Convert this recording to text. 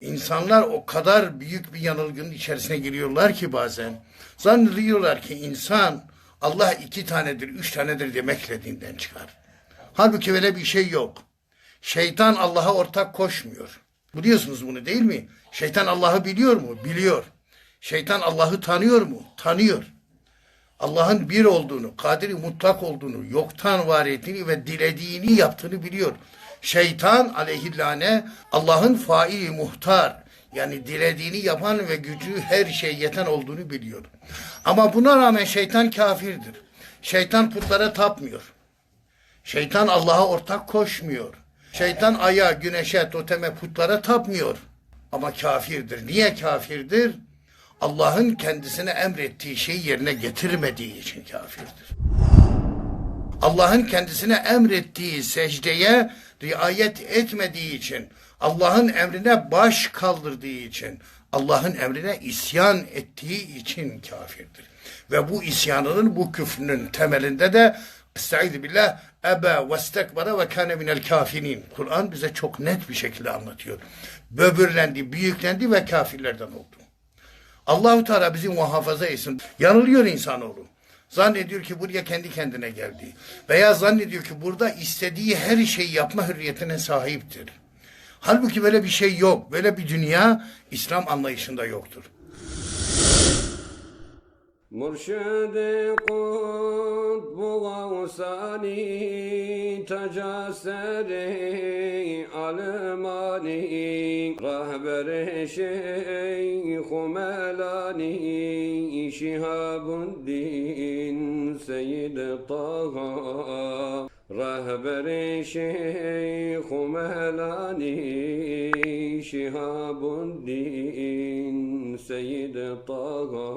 İnsanlar o kadar büyük bir yanılgının içerisine giriyorlar ki bazen. Zannediyorlar ki insan Allah iki tanedir, üç tanedir demekle dinden çıkar. Halbuki öyle bir şey yok. Şeytan Allah'a ortak koşmuyor. Biliyorsunuz bunu değil mi? Şeytan Allah'ı biliyor mu? Biliyor. Şeytan Allah'ı tanıyor mu? Tanıyor. Allah'ın bir olduğunu, kadiri mutlak olduğunu, yoktan var ettiğini ve dilediğini yaptığını biliyor. Şeytan aleyhillâne Allah'ın faili muhtar yani dilediğini yapan ve gücü her şey yeten olduğunu biliyor. Ama buna rağmen şeytan kafirdir. Şeytan putlara tapmıyor. Şeytan Allah'a ortak koşmuyor. Şeytan aya, güneşe, toteme, putlara tapmıyor. Ama kafirdir. Niye kafirdir? Allah'ın kendisine emrettiği şeyi yerine getirmediği için kafirdir. Allah'ın kendisine emrettiği secdeye riayet etmediği için, Allah'ın emrine baş kaldırdığı için, Allah'ın emrine isyan ettiği için kafirdir. Ve bu isyanının, bu küfrünün temelinde de Estaizu billah ebe ve stekbara ve kâne minel kafirin. Kur'an bize çok net bir şekilde anlatıyor. Böbürlendi, büyüklendi ve kafirlerden oldu. Allahu Teala bizi muhafaza etsin. Yanılıyor insanoğlu. Zannediyor ki buraya kendi kendine geldi. Veya zannediyor ki burada istediği her şeyi yapma hürriyetine sahiptir. Halbuki böyle bir şey yok. Böyle bir dünya İslam anlayışında yoktur. Mürşid-i kutbu gavsani alemani rehber-i قملانه شهاب الدين سيد طه. رهبر شيخ مهلاني شهاب الدين سيد طه.